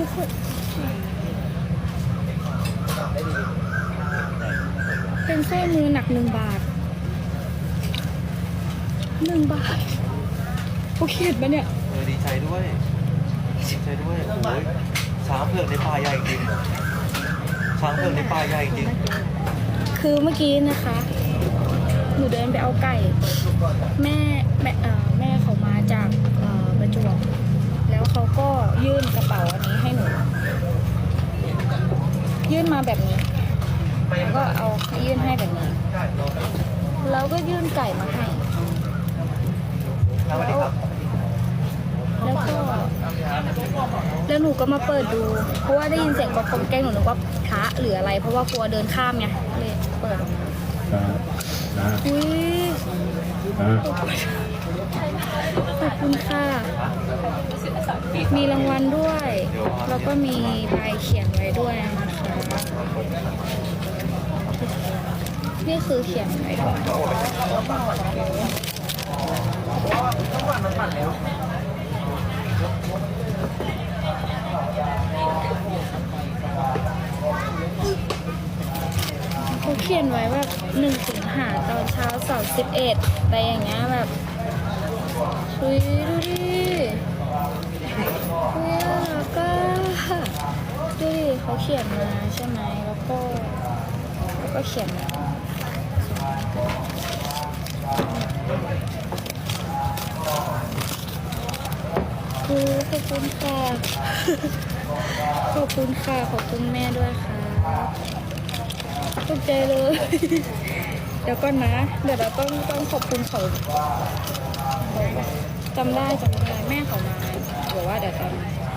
ทุกคนเป็นสร้อยมือหนักหนึ่งบาทหนึ่งบาทโอเคเห็นปะเนี่ยเออดีใจด้วยดีใจด้วยโอ้ยช้างเผือกในป่าใหญ่จริงช้างเผือกในป่าใหญ่จริงคือเมื่อกี้นะคะ หนูเดินไปเอาไก่ แม่แม่เอ่อแม่เขามาจากเอ่อประจวบแล้วเขาก็ยื่นกระเป๋าอันนี้ให้หนู ยื่นมา แบบนี้แล้วก็เอายื่นให้แบบนี้แล้วก็ยื่นไก่มาให้สวัสดีครับแล้วก็แล้วหนูก็มาเปิดดู เพราะว่าได้ยินเสียงกอกแกล้งหนูนึกว่าพระหรืออะไร เพราะว่ากลัวเดินข้ามไงก็เลยเปิดออกมานะนะอุ้ยนะขอบคุณค่ะ มีรางวัลด้วย แล้วก็มีใบเขียนไว้ด้วยนะคะนี่คือเขียนไว้ด้วยเขาเขียนไว้แบบหนึ่งสิงหาตอนเช้าเสาร์สิบเอ็ดอะไรอย่างเงี้ยแบบชุยดูดิเฮ้ยน่ารักอะดูดิ เขาเขียนมาใช่ไหมแล้วก็แล้วก็เขียนมาคือขอบคุณค่ะ ขอบคุณค่ะ ขอบคุณแม่ด้วยค่ะตกใจเลย เดี๋ยวก่อนนะ เดี๋ยวเราต้องต้องขอบคุณเขาจำได้จำได้แม่เขามาเดี๋ยวว่าเดี๋ยวจำ